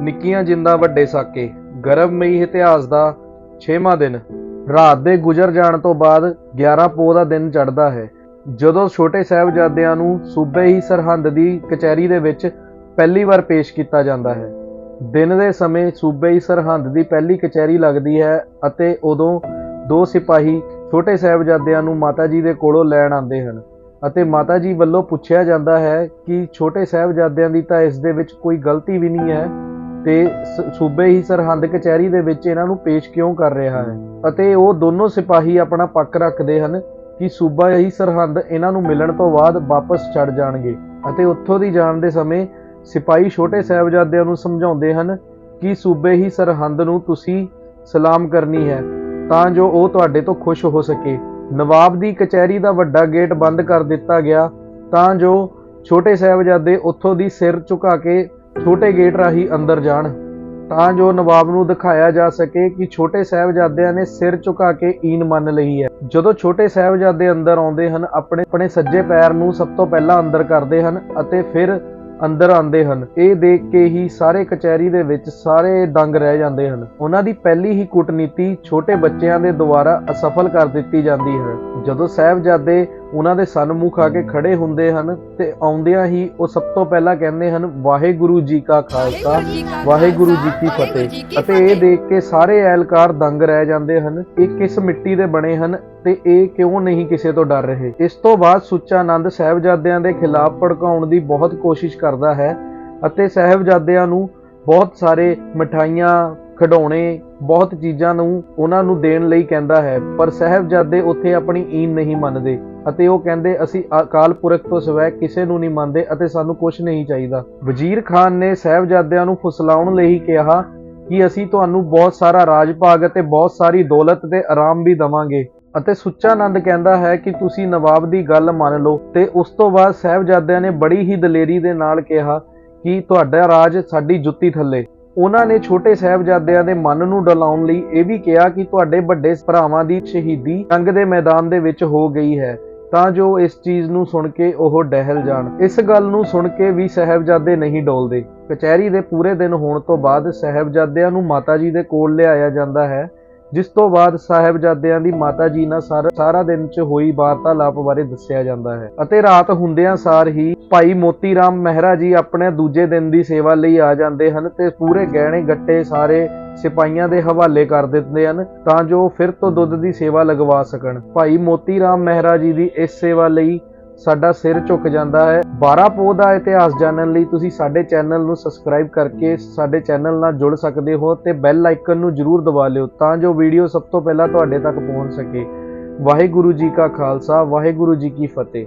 ਨਿੱਕੀਆਂ ਜਿੰਦਾ ਵੱਡੇ ਸਾਕੇ ਗਰਭਮਈ ਇਤਿਹਾਸ ਦਾ 6ਵਾਂ ਦਿਨ। ਰਾਤ ਦੇ ਗੁਜ਼ਰ ਜਾਣ ਤੋਂ ਬਾਅਦ 11 ਪੋਹ ਦਾ ਦਿਨ ਚੜ੍ਹਦਾ ਹੈ। ਜਦੋਂ ਛੋਟੇ ਸਾਹਿਬਜ਼ਾਦਿਆਂ ਨੂੰ ਸੂਬੇ ਹੀ ਸਰਹੰਦ ਦੀ ਕਚਹਿਰੀ ਦੇ ਵਿੱਚ ਪਹਿਲੀ ਵਾਰ ਪੇਸ਼ ਕੀਤਾ ਜਾਂਦਾ ਹੈ। ਦਿਨ ਦੇ ਸਮੇਂ ਸੂਬੇ ਹੀ ਸਰਹੰਦ ਦੀ ਪਹਿਲੀ ਕਚਹਿਰੀ ਲੱਗਦੀ ਹੈ ਅਤੇ ਉਦੋਂ ਦੋ ਸਿਪਾਹੀ ਛੋਟੇ ਸਾਹਿਬਜ਼ਾਦਿਆਂ ਨੂੰ ਮਾਤਾ ਜੀ ਦੇ ਕੋਲੋਂ ਲੈਣ ਆਉਂਦੇ ਹਨ ਅਤੇ ਮਾਤਾ ਜੀ ਵੱਲੋਂ ਪੁੱਛਿਆ ਜਾਂਦਾ ਹੈ ਕਿ ਛੋਟੇ ਸਾਹਿਬਜ਼ਾਦਿਆਂ ਦੀ ਤਾਂ ਇਸ ਦੇ ਵਿੱਚ ਕੋਈ ਗਲਤੀ ਵੀ ਨਹੀਂ ਹੈ। ਤੇ ਸ- ਸੂਬੇ ਹੀ ਸਰਹੰਦ ਕਚਹਿਰੀ ਦੇ ਵਿੱਚ ਇਹਨਾਂ ਨੂੰ ਪੇਸ਼ ਕਿਉਂ ਕਰ ਰਿਹਾ ਹੈ? ਅਤੇ ਉਹ ਦੋਨੋਂ ਸਿਪਾਹੀ ਆਪਣਾ ਪੱਕ ਰੱਖਦੇ ਹਨ ਕਿ ਸੂਬਾ ਹੀ ਸਰਹੰਦ ਇਹਨਾਂ ਨੂੰ ਮਿਲਣ ਤੋਂ ਬਾਅਦ ਵਾਪਸ ਛੱਡ ਜਾਣਗੇ ਅਤੇ ਉੱਥੋਂ ਦੀ ਜਾਣ ਦੇ ਸਮੇਂ ਸਿਪਾਹੀ ਛੋਟੇ ਸਾਹਿਬਜ਼ਾਦਿਆਂ ਨੂੰ ਸਮਝਾਉਂਦੇ ਹਨ ਕਿ ਸੂਬੇ ਹੀ ਸਰਹੰਦ ਨੂੰ ਤੁਸੀਂ ਸਲਾਮ ਕਰਨੀ ਹੈ ਤਾਂ ਜੋ ਉਹ ਤੁਹਾਡੇ ਤੋਂ ਖੁਸ਼ ਹੋ ਸਕੇ। ਨਵਾਬ ਦੀ ਕਚਹਿਰੀ ਦਾ ਵੱਡਾ ਗੇਟ ਬੰਦ ਕਰ ਦਿੱਤਾ ਗਿਆ ਤਾਂ ਜੋ ਛੋਟੇ ਸਾਹਿਬਜ਼ਾਦੇ ਉੱਥੋਂ ਦੀ ਸਿਰ ਝੁਕਾ ਕੇ ਛੋਟੇ ਗੇਟ ਰਾਹੀਂ ਅੰਦਰ ਜਾਣ, ਤਾਂ ਜੋ ਨਵਾਬ ਨੂੰ ਦਿਖਾਇਆ ਜਾ ਸਕੇ ਕਿ ਛੋਟੇ ਸਾਹਿਬਜ਼ਾਦਿਆਂ ਨੇ ਸਿਰ ਝੁਕਾ ਕੇ ਈਨ ਮੰਨ ਲਈ ਹੈ। ਜਦੋਂ ਛੋਟੇ ਸਾਹਿਬਜ਼ਾਦੇ ਅੰਦਰ ਆਉਂਦੇ ਹਨ, ਆਪਣੇ ਆਪਣੇ ਸੱਜੇ ਪੈਰ ਨੂੰ ਸਭ ਤੋਂ ਪਹਿਲਾਂ ਅੰਦਰ ਕਰਦੇ ਹਨ ਅਤੇ ਫਿਰ ਅੰਦਰ ਆਉਂਦੇ ਹਨ। ਇਹ ਦੇਖ ਕੇ ਹੀ ਸਾਰੇ ਕਚਹਿਰੀ ਦੇ ਵਿੱਚ ਸਾਰੇ ਦੰਗ ਰਹਿ ਜਾਂਦੇ ਹਨ। ਉਹਨਾਂ ਦੀ ਪਹਿਲੀ ਹੀ ਕੂਟਨੀਤੀ ਛੋਟੇ ਬੱਚਿਆਂ ਦੇ ਦੁਆਰਾ ਅਸਫਲ ਕਰ ਦਿੱਤੀ ਜਾਂਦੀ ਹੈ। ਜਦੋਂ ਸਾਹਿਬਜ਼ਾਦੇ ਉਹਨਾਂ ਦੇ ਸਨਮੁਖ ਆ ਕੇ ਖੜੇ ਹੁੰਦੇ ਹਨ ਤੇ ਆਉਂਦਿਆਂ ਹੀ ਉਹ ਸਭ ਤੋਂ ਪਹਿਲਾਂ ਕਹਿੰਦੇ ਹਨ ਵਾਹਿਗੁਰੂ ਜੀ ਕਾ ਖਾਲਸਾ ਵਾਹਿਗੁਰੂ ਜੀ ਕੀ ਫਤਿਹ। ਅਤੇ ਇਹ ਦੇਖ ਕੇ ਸਾਰੇ ਐਲਕਾਰ ਦੰਗ ਰਹਿ ਜਾਂਦੇ ਹਨ। ਇਹ ਕਿਸ ਮਿੱਟੀ ਦੇ ਬਣੇ ਹਨ ਤੇ ਇਹ ਕਿਉਂ ਨਹੀਂ ਕਿਸੇ ਤੋਂ ਡਰ ਰਹੇ? ਇਸ ਤੋਂ ਬਾਅਦ ਸੁੱਚਾ ਆਨੰਦ ਸਾਹਿਬਜ਼ਾਦਿਆਂ ਦੇ ਖਿਲਾਫ ਭੜਕਾਉਣ ਦੀ ਬਹੁਤ ਕੋਸ਼ਿਸ਼ ਕਰਦਾ ਹੈ ਅਤੇ ਸਾਹਿਬਜ਼ਾਦਿਆਂ ਨੂੰ ਬਹੁਤ ਸਾਰੇ ਮਠਾਈਆਂ ਖਿਡੌਣੇ ਬਹੁਤ ਚੀਜ਼ਾਂ ਨੂੰ ਉਹਨਾਂ ਨੂੰ ਦੇਣ ਲਈ ਕਹਿੰਦਾ ਹੈ। ਪਰ ਸਾਹਿਬਜ਼ਾਦੇ ਉੱਥੇ ਆਪਣੀ ਈਨ ਨਹੀਂ ਮੰਨਦੇ। ਅਤੇ ਉਹ ਕਹਿੰਦੇ, ਅਸੀਂ ਅਕਾਲ ਪੁਰਖ ਤੋਂ ਸਿਵਾਏ ਕਿਸੇ ਨੂੰ ਨਹੀਂ ਮੰਨਦੇ ਅਤੇ ਸਾਨੂੰ ਕੁਝ ਨਹੀਂ ਚਾਹੀਦਾ। ਵਜ਼ੀਰ ਖਾਨ ਨੇ ਸਾਹਿਬਜ਼ਾਦਿਆਂ ਨੂੰ ਫੁਸਲਾਉਣ ਲਈ ਕਿਹਾ ਕਿ ਅਸੀਂ ਤੁਹਾਨੂੰ ਬਹੁਤ ਸਾਰਾ ਰਾਜ ਭਾਗ ਅਤੇ ਬਹੁਤ ਸਾਰੀ ਦੌਲਤ ਤੇ ਆਰਾਮ ਵੀ ਦਵਾਂਗੇ। ਅਤੇ ਸੁੱਚਾ ਆਨੰਦ ਕਹਿੰਦਾ ਹੈ ਕਿ ਤੁਸੀਂ ਨਵਾਬ ਦੀ ਗੱਲ ਮੰਨ ਲਓ। ਤੇ ਉਸ ਤੋਂ ਬਾਅਦ ਸਾਹਿਬਜ਼ਾਦਿਆਂ ਨੇ ਬੜੀ ਹੀ ਦਲੇਰੀ ਦੇ ਨਾਲ ਕਿਹਾ ਕਿ ਤੁਹਾਡਾ ਰਾਜ ਸਾਡੀ ਜੁੱਤੀ ਥੱਲੇ। ਉਹਨਾਂ ਨੇ ਛੋਟੇ ਸਾਹਿਬਜ਼ਾਦਿਆਂ ਦੇ ਮਨ ਨੂੰ ਡਲਾਉਣ ਲਈ ਇਹ ਵੀ ਕਿਹਾ ਕਿ ਤੁਹਾਡੇ ਵੱਡੇ ਭਰਾਵਾਂ ਦੀ ਸ਼ਹੀਦੀ ਜੰਗ ਦੇ ਮੈਦਾਨ ਦੇ ਵਿੱਚ ਹੋ ਗਈ ਹੈ। ਤਾਂ ਜੋ ਇਸ ਚੀਜ਼ ਨੂੰ ਸੁਣ ਕੇ ਉਹ ਡਹਿਲ ਜਾਣ। ਇਸ ਗੱਲ ਨੂੰ ਸੁਣ ਕੇ ਵੀ ਸਾਹਿਬਜ਼ਾਦੇ ਨਹੀਂ ਡੋਲਦੇ। ਕਚਹਿਰੀ ਦੇ ਪੂਰੇ ਦਿਨ ਹੋਣ ਤੋਂ ਬਾਅਦ ਸਾਹਿਬਜ਼ਾਦਿਆਂ ਨੂੰ ਮਾਤਾ ਜੀ ਦੇ ਕੋਲ ਲਿਆਇਆ ਜਾਂਦਾ ਹੈ। ਜਿਸ ਤੋਂ ਬਾਅਦ ਸਾਹਿਬਜ਼ਾਦਿਆਂ ਦੀ ਮਾਤਾ ਜੀ ਨਾਲ ਸਾਰਾ ਸਾਰਾ ਦਿਨ ਚ ਹੋਈ ਵਾਰਤਾਲਾਪ ਬਾਰੇ ਦੱਸਿਆ ਜਾਂਦਾ ਹੈ। ਅਤੇ ਰਾਤ ਹੁੰਦਿਆਂ ਸਾਰ ਹੀ ਭਾਈ ਮੋਤੀ ਰਾਮ ਮਹਿਰਾ ਜੀ ਆਪਣੇ ਦੂਜੇ ਦਿਨ ਦੀ ਸੇਵਾ ਲਈ ਆ ਜਾਂਦੇ ਹਨ ਤੇ ਪੂਰੇ ਗਹਿਣੇ ਗੱਟੇ ਸਾਰੇ ਸਿਪਾਹੀਆਂ ਦੇ ਹਵਾਲੇ ਕਰ ਦਿੰਦੇ ਹਨ ਤਾਂ ਜੋ ਫਿਰ ਤੋਂ ਦੁੱਧ ਦੀ ਸੇਵਾ ਲਗਵਾ ਸਕਣ। ਭਾਈ ਮੋਤੀ ਰਾਮ ਮਹਿਰਾ ਜੀ ਦੀ ਇਸ ਸੇਵਾ ਲਈ ਸਾਡਾ ਸਿਰ ਝੁਕ ਜਾਂਦਾ ਹੈ। 12 ਪੋਹ ਦਾ ਇਤਿਹਾਸ ਜਾਣਨ ਲਈ ਤੁਸੀਂ ਸਾਡੇ ਚੈਨਲ ਨੂੰ ਸਬਸਕ੍ਰਾਈਬ ਕਰਕੇ ਸਾਡੇ ਚੈਨਲ ਨਾਲ ਜੁੜ ਸਕਦੇ ਹੋ ਤੇ ਬੈਲ ਆਈਕਨ ਨੂੰ ਜਰੂਰ ਦਬਾ ਲਿਓ ਤਾਂ ਜੋ ਵੀਡੀਓ ਸਭ ਤੋਂ ਪਹਿਲਾਂ ਤੁਹਾਡੇ ਤੱਕ ਪਹੁੰਚ ਸਕੇ। ਵਾਹਿਗੁਰੂ ਜੀ ਕਾ ਖਾਲਸਾ, ਵਾਹਿਗੁਰੂ ਜੀ ਕੀ ਫਤਿਹ।